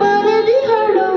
ಬರದಿಹಳು.